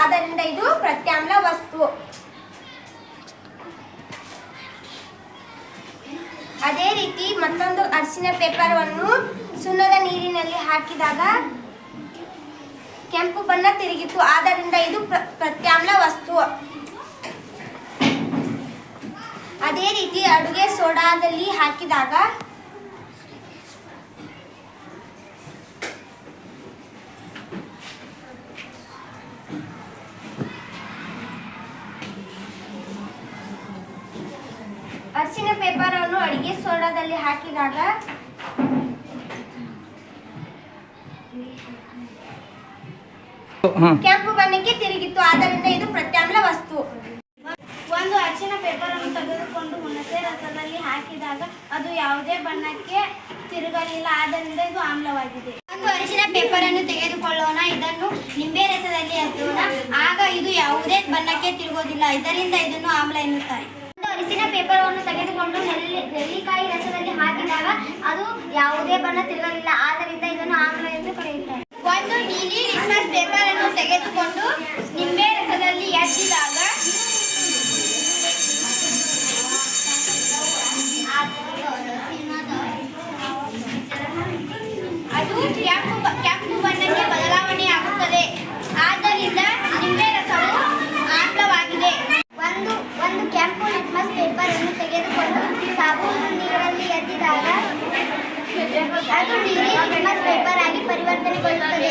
ಆದ್ದರಿಂದ ಇದು ಪ್ರತ್ಯಾಮ್ಲ ವಸ್ತು. ಅದೇ ರೀತಿ ಮತ್ತೊಂದು ಅರಿಶಿನ ಪೇಪರವನ್ನು ಸುಣ್ಣದ ನೀರಿನಲ್ಲಿ ಹಾಕಿದಾಗ ಕೆಂಪು ಬಣ್ಣ ತಿರುಗಿತು. ಆದ್ದರಿಂದ ಇದು ಪ್ರತ್ಯಾಮ್ಲ ವಸ್ತು. ಅದೇ ರೀತಿ ಅಡುಗೆ ಸೋಡಾದಲ್ಲಿ ಹಾಕಿದಾಗ ಅರಿಶಿನ ಪೇಪರನ್ನು ಅಡಿಗೆ ಸೋಡಾದಲ್ಲಿ ಹಾಕಿದಾಗ ಕೆಂಪು ಬಣ್ಣಕ್ಕೆ ತಿರುಗಿತ್ತು. ಆದ್ದರಿಂದ ಇದು ಪ್ರತ್ಯಾಮ್ಲ ವಸ್ತು. ಒಂದು ಅರಿಶಿನ ಪೇಪರ್ ಅನ್ನು ತೆಗೆದುಕೊಂಡು ಹುಣಸೆ ರಸದಲ್ಲಿ ಹಾಕಿದಾಗ ಅದು ಯಾವುದೇ ಬಣ್ಣಕ್ಕೆ ತಿರುಗಲಿಲ್ಲ. ಆದ್ದರಿಂದ ಇದು ಆಮ್ಲವಾಗಿದೆ. ಒಂದು ಅರಿಶಿನ ಪೇಪರ್ ಅನ್ನು ತೆಗೆದುಕೊಳ್ಳೋಣ. ಇದನ್ನು ನಿಂಬೆ ರಸದಲ್ಲಿ ಹತ್ತೋಣ ಆಗ ಇದು ಯಾವುದೇ ಬಣ್ಣಕ್ಕೆ ತಿರುಗೋದಿಲ್ಲ. ಇದರಿಂದ ಇದನ್ನು ಆಮ್ಲ ಎನ್ನುತ್ತಾರೆ. ಅರಿಶಿನ ತೆಗೆದುಕೊಂಡು ನೆಲ್ಲಿ, ನೆಲ್ಲಿಕಾಯಿ ರಸದಲ್ಲಿ ಹಾಕಿದಾಗ ಅದು ಯಾವುದೇ ಬಣ್ಣ ತಿರುಗಲಿಲ್ಲ. ಆದ್ದರಿಂದ ಇದನ್ನು ಆಮ್ಲ ಎಂದು ಕರೆಯುತ್ತಾರೆ. ಒಂದು ನೀಲಿ ಲಿಟ್ಮಸ್ ಪೇಪರ್ ಅನ್ನು ತೆಗೆದುಕೊಂಡು ನಿಂಬೆ ರಸದಲ್ಲಿ ಎದ್ದಿದಾಗ ಅದು ಕೆಂಪು ಬ- ಕೆಂಪು ಬಣ್ಣಕ್ಕೆ ಬದಲಾವಣೆಯಾಗುತ್ತದೆ ಆದ್ದರಿಂದ ನಿಂಬೆ ರಸವು ಆಮ್ಲವಾಗಿದೆ ಒಂದು ಒಂದು ಕೆಂಪು ಲಿಟ್ಮಸ್ ಪೇಪರ್ ಅನ್ನು ತೆಗೆದುಕೊಂಡು ಸಾಬೂನು ನೀರಲ್ಲಿ ಎದ್ದಿದಾಗ ಅದು ನೀಲಿ ಲಿಟ್ಮಸ್ ಪೇಪರ್ ಆಗಿ ಪರಿವರ್ತನೆಗೊಳ್ಳುತ್ತದೆ